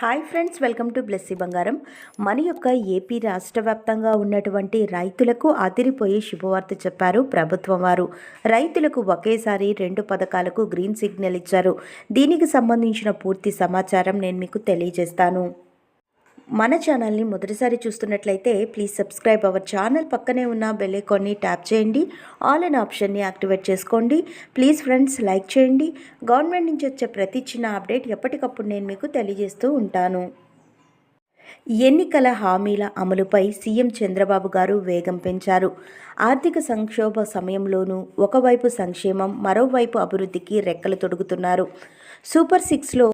Hi friends welcome to Blessy Bangaram మన యొక్క AP రాష్ట్ర వ్యాప్తంగా ఉన్నటువంటి రైతులకు అదిరిపోయే శుభవార్త చెప్పారు ప్రభుత్వం వారు. రైతులకు ఒకేసారి రెండు పథకాలకు గ్రీన్ సిగ్నల్ ఇచ్చారు. దీనికి సంబంధించిన పూర్తి సమాచారం నేను మీకు తెలియజేస్తాను. మన ఛానల్ని మొదటిసారి చూస్తున్నట్లయితే ప్లీజ్ సబ్స్క్రైబ్ అవర్ ఛానల్ పక్కనే ఉన్న బెల్ ఐకాన్ని ట్యాప్ చేయండి. ఆల్ అన్ ఆప్షన్ని యాక్టివేట్ చేసుకోండి. ప్లీజ్ ఫ్రెండ్స్ లైక్ చేయండి. గవర్నమెంట్ నుంచి వచ్చే ప్రతి చిన్న అప్డేట్ ఎప్పటికప్పుడు నేను మీకు తెలియజేస్తూ ఉంటాను. ఎన్నికల హామీల అమలుపై సీఎం చంద్రబాబు గారు వేగం పెంచారు. ఆర్థిక సంక్షోభ సమయంలోనూ ఒకవైపు సంక్షేమం మరోవైపు అభివృద్ధికి రెక్కలు తొడుగుతున్నారు. సూపర్ సిక్స్లో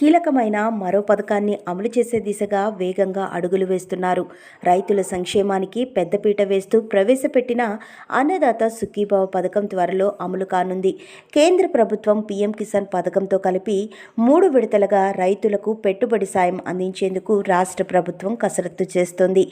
కీలకమైన మరో పథకాన్ని అమలు చేసే దిశగా వేగంగా అడుగులు వేస్తున్నారు. రైతుల సంక్షేమానికి పెద్దపీట వేస్తూ ప్రవేశపెట్టిన అన్నదాత సుఖీభావ పథకం త్వరలో అమలు కానుంది. కేంద్ర ప్రభుత్వం పీఎం కిసాన్ పథకంతో కలిపి మూడు విడతలుగా రైతులకు పెట్టుబడి సాయం అందించేందుకు రాష్ట్ర ప్రభుత్వం కసరత్తు చేస్తోంది.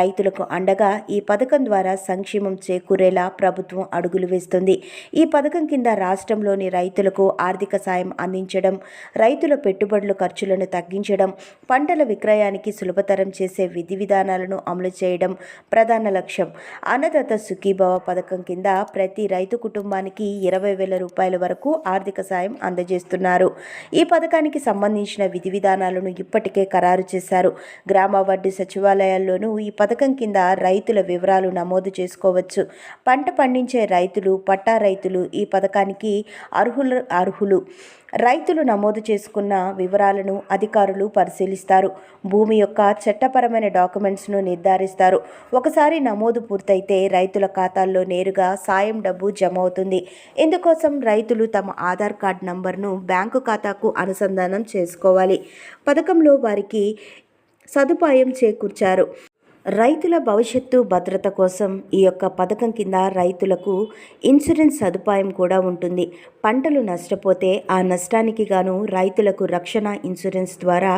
రైతులకు అండగా ఈ పథకం ద్వారా సంక్షేమం చేకూరేలా ప్రభుత్వం అడుగులు వేస్తుంది. ఈ పథకం కింద రాష్ట్రంలోని రైతులకు ఆర్థిక సాయం అందించడం రైతుల పెట్టుబడి పెట్టుబడుల ఖర్చులను తగ్గించడం పంటల విక్రయానికి సులభతరం చేసే విధి విధానాలను అమలు చేయడం ప్రధాన లక్ష్యం. అన్నదాత సుఖీభవ పథకం కింద ప్రతి రైతు కుటుంబానికి ఇరవై వేల రూపాయల వరకు ఆర్థిక సాయం అందజేస్తున్నారు. ఈ పథకానికి సంబంధించిన విధి విధానాలను ఇప్పటికే ఖరారు చేశారు. గ్రామ వడ్డీ సచివాలయాల్లోనూ ఈ పథకం కింద రైతుల వివరాలు నమోదు చేసుకోవచ్చు. పంట పండించే రైతులు పట్టా రైతులు ఈ పథకానికి అర్హులు అర్హులు. రైతులు నమోదు చేసుకున్న వివరాలను అధికారులు పరిశీలిస్తారు. భూమి యొక్క చట్టపరమైన డాక్యుమెంట్స్ను నిర్ధారిస్తారు. ఒకసారి నమోదు పూర్తయితే రైతుల ఖాతాల్లో నేరుగా సాయం డబ్బు జమ అవుతుంది ఇందుకోసం రైతులు తమ ఆధార్ కార్డ్ నంబర్ను బ్యాంకు ఖాతాకు అనుసంధానం చేసుకోవాలి. పథకంలో వారికి సదుపాయం చేకూర్చారు. రైతుల భవిష్యత్తు భద్రత కోసం ఈ యొక్క పథకం కింద రైతులకు ఇన్సూరెన్స్ సదుపాయం కూడా ఉంటుంది. పంటలు నష్టపోతే ఆ నష్టానికి గాను రైతులకు రక్షణ ఇన్సూరెన్స్ ద్వారా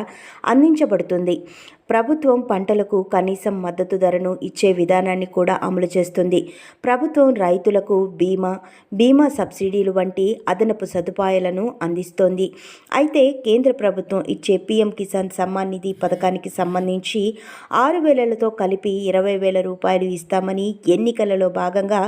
అందించబడుతుంది. ప్రభుత్వం పంటలకు కనీసం మద్దతు ధరను ఇచ్చే విధానాన్ని కూడా అమలు చేస్తుంది. ప్రభుత్వం రైతులకు బీమా బీమా సబ్సిడీలు వంటి అదనపు సదుపాయాలను అందిస్తోంది. అయితే కేంద్ర ప్రభుత్వం ఇచ్చే పీఎం కిసాన్ సమ్మాన్ నిధి పథకానికి సంబంధించి ఆరు వేలలతో కలిపి ఇరవై వేల రూపాయలు ఇస్తామని ఎన్నికలలో భాగంగా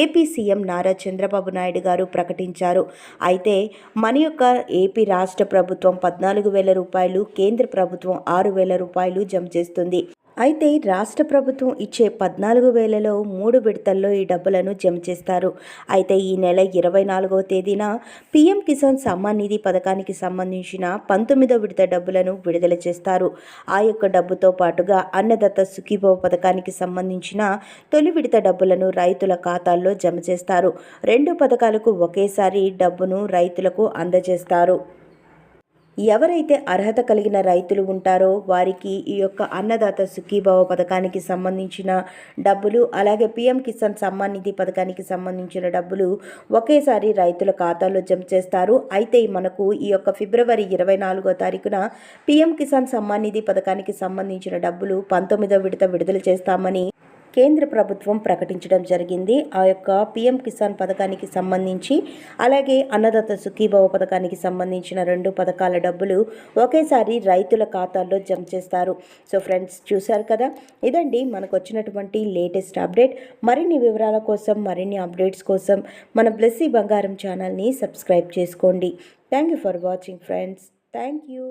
ఏపీ సీఎం నారా చంద్రబాబు నాయుడు గారు ప్రకటించారు. అయితే మన యొక్క ఏపీ రాష్ట్ర ప్రభుత్వం పద్నాలుగు వేల రూపాయలు కేంద్ర ప్రభుత్వం ఆరు వేల రూపాయలు రూపాయలు జమ చేస్తుంది. అయితే రాష్ట్ర ప్రభుత్వం ఇచ్చే పద్నాలుగు వేలలో మూడు విడతల్లో ఈ డబ్బులను జమ చేస్తారు. అయితే ఈ నెల ఇరవై నాలుగవ తేదీన పీఎం కిసాన్ సమ్మాన్ నిధి పథకానికి సంబంధించిన పంతొమ్మిదో విడత డబ్బులను విడుదల చేస్తారు. ఆ యొక్క డబ్బుతో పాటుగా అన్నదత్త సుఖీభవ పథకానికి సంబంధించిన తొలి విడత డబ్బులను రైతుల ఖాతాల్లో జమ చేస్తారు. రెండు పథకాలకు ఒకేసారి డబ్బును రైతులకు అందజేస్తారు. ఎవరైతే అర్హత కలిగిన రైతులు ఉంటారో వారికి ఈ యొక్క అన్నదాత సుఖీభావ పథకానికి సంబంధించిన డబ్బులు అలాగే పిఎం కిసాన్ సమ్మాన్ నిధి పథకానికి సంబంధించిన డబ్బులు ఒకేసారి రైతుల ఖాతాలో జమ చేస్తారు. అయితే మనకు ఈ యొక్క ఫిబ్రవరి ఇరవై నాలుగో తారీఖున పిఎం కిసాన్ సమ్మాన్ నిధి పథకానికి సంబంధించిన డబ్బులు పంతొమ్మిదో విడత విడుదల చేస్తామని కేంద్ర ప్రభుత్వం ప్రకటించడం జరిగింది. ఆ యొక్క పిఎం కిసాన్ పథకానికి సంబంధించి అలాగే అన్నదాత సుఖీభవ పథకానికి సంబంధించిన రెండు పథకాల డబ్బులు ఒకేసారి రైతుల ఖాతాల్లో జమ చేస్తారు. సో ఫ్రెండ్స్ చూశారు కదా? ఇదండి మనకు వచ్చినటువంటి లేటెస్ట్ అప్డేట్. మరిన్ని వివరాల కోసం మరిన్ని అప్డేట్స్ కోసం మన బ్లెస్సీ బంగారం ఛానల్ని సబ్స్క్రైబ్ చేసుకోండి. Thank you for watching friends. Thank you.